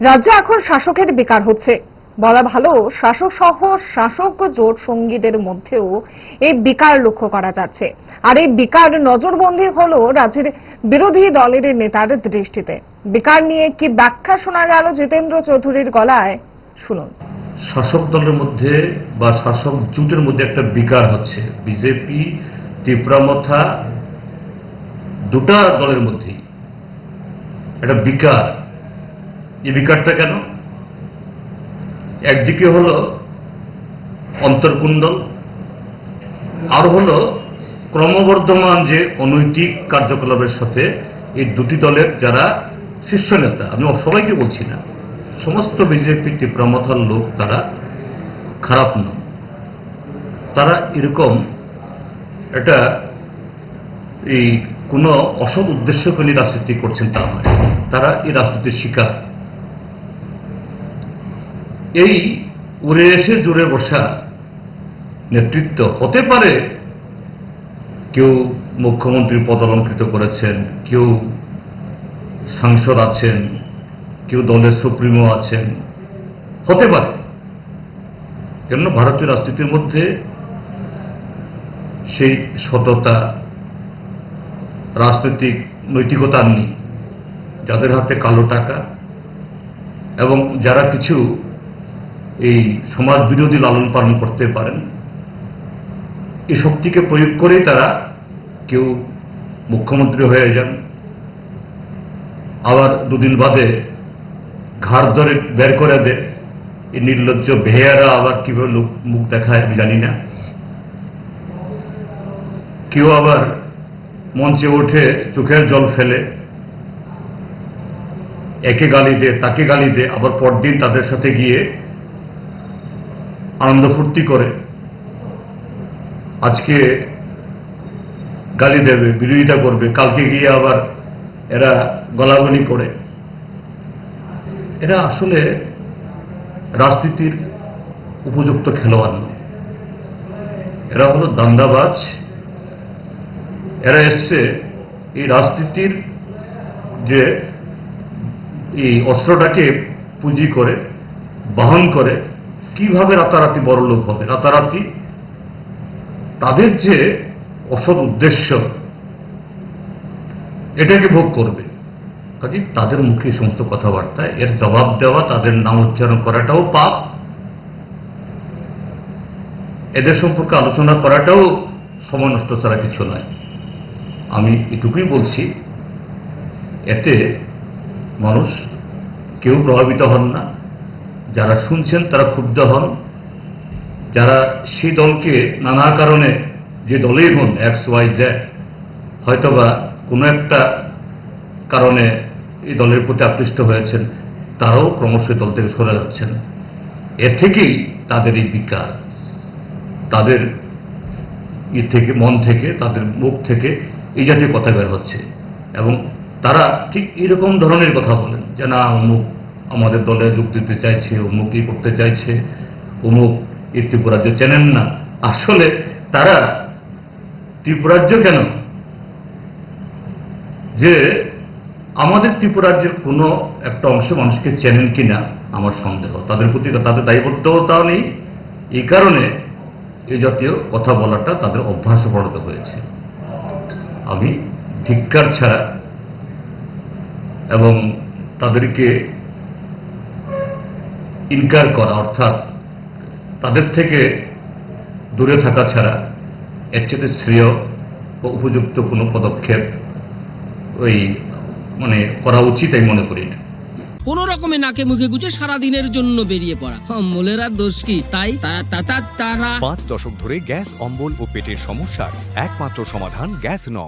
রাজ্যে এখন শাসকের বেকার হচ্ছে। বলা ভালো শাসক সহ শাসক জোট সঙ্গীদের মধ্যেও এই বিকার লক্ষ্য করা যাচ্ছে। আর এই বিকার নজরবন্দি হলো রাজ্যের বিরোধী দলের নেতার দৃষ্টিতে। বিকার নিয়ে কি ব্যাখ্যা শোনা গেল জিতেন্দ্র চৌধুরীর গলায়? শুনুন। শাসক দলের মধ্যে বা শাসক জোটের মধ্যে একটা বিকার হচ্ছে। বিজেপি তীব্রামথা দুটা দলের মধ্যেই। একটা বিকার। এই বিকারটা কেন? একদিকে হলো অন্তর্কুণ্ডল, আর হল ক্রমবর্ধমান যে অনৈতিক কার্যকলাপের সাথে এই দুটি দলের যারা শীর্ষ নেতা, আমি সবাইকে বলছি না, সমস্ত বিজেপি তীব্রমথার লোক তারা খারাপ নয় তারা এরকম এটা এই কোনো অসৎ উদ্দেশ্যকে নিয়ে রাজনীতি করছেন তা নয়। তারা এই রাজনীতির শিকার। এই উড়ে এসে জুড়ে বসা নেতৃত্ব হতে পারে কেউ মুখ্যমন্ত্রী পদ অলঙ্কৃত করেছেন, কেউ সাংসদ আছেন, কেউ দলের সুপ্রিমো আছেন, হতে পারে। কেননা ভারতীয় রাজনীতির মধ্যে সেই সততা, রাজনৈতিক নৈতিকতা নেই। যাদের হাতে কালো টাকা এবং যারা কিছু এই সমাজ বিরোধী লালন পালন করতে পারেন। এই শক্তিকে প্রয়োগ করেই তারা কেউ মুখ্যমন্ত্রী হয়ে যান। আবার দুদিন বাদে ঘাড় ধরে বের করে দেয় এই নির্লজ্জ বেহেয়ারা আবার কীভাবে লোক মুখ দেখায় আমি জানি না। কেউ আবার মঞ্চে ওঠে, চোখের জল ফেলে। একে গালি দে, তাকে গালি দে, আবার পরদিন তাদের সাথে গিয়ে আনন্দ ফুর্তি করে। আজকে গালি দেবে, বিরোধিতা করবে, কালকে গিয়ে আবার এরা গলাগলি করে। এরা আসলে রাজনীতির উপযুক্ত খেলোয়াড় নয়। এরা হলো দান্দাবাজ এরা এসছে এই রাজনীতির যে এই অস্ত্রটাকে পুঁজি করে, বহন করে কীভাবে রাতারাতি বড় লোক হবে? রাতারাতি তাদের যে অসৎ উদ্দেশ্য, এটাকে ভোগ করবে। কাজে তাদের মুখে সমস্ত কথাবার্তা, এর জবাব দেওয়া, তাদের নাম উচ্চারণ করাটাও পাপ। এদের সম্পর্কে আলোচনা করাটাও সময় নষ্ট ছাড়া কিছু নয়। আমি এটুকুই বলছি, এতে মানুষ কেউ প্রভাবিত হন না। যারা শুনছেন তারা ক্ষুব্ধ হন। যারা সেই দলকে নানা কারণে যে দলেই হন এক্স ওয়াই জেড হয়তোবা কোনো একটা কারণে এই দলের প্রতি আকৃষ্ট হয়েছেন, তারাও ক্রমশ দল থেকে সরে যাচ্ছেন। এর থেকেই তাদের এই বিকার। তাদের ই থেকে, মন থেকে, তাদের মুখ থেকে এই জাতীয় কথা বের হচ্ছে। এবং তারা ঠিক এরকম ধরনের কথা বলেন যে, না, অমুক আমাদের দলে যোগ দিতে চাইছে, অমুক ই করতে চাইছে, অমুক এই ত্রিপুরাজ্য চেনেন না। আসলে তারা ত্রিপুরাজ্য কেন? যে আমাদের ত্রিপুরাজ্যের কোনো একটা অংশ মানুষকে চেনেন কিনা আমার সন্দেহ। তাদের প্রতি তাদের দায়বদ্ধতাও নেই। এই কারণে এই জাতীয় কথা বলাটা তাদের অভ্যাসে পরিণত হয়েছে। আমি ধিক্কার ছাড়া এবং তাদেরকে ইনকার করা অর্থাৎ তাদের থেকে দূরে থাকা ছাড়া এর চেয়ে শ্রেয় ও উপযুক্ত কোনো পদক্ষেপ ওই মানে করা উচিত আমি মনে করি না। কোন রকমে নাকে মুখে গুজে সারা দিনের জন্য বেরিয়ে পড়া। অম্বলের আর দোষ কি? তাই তারা পাঁচ দশক ধরে গ্যাস অম্বল ও পেটের সমস্যার একমাত্র সমাধান গ্যাস নল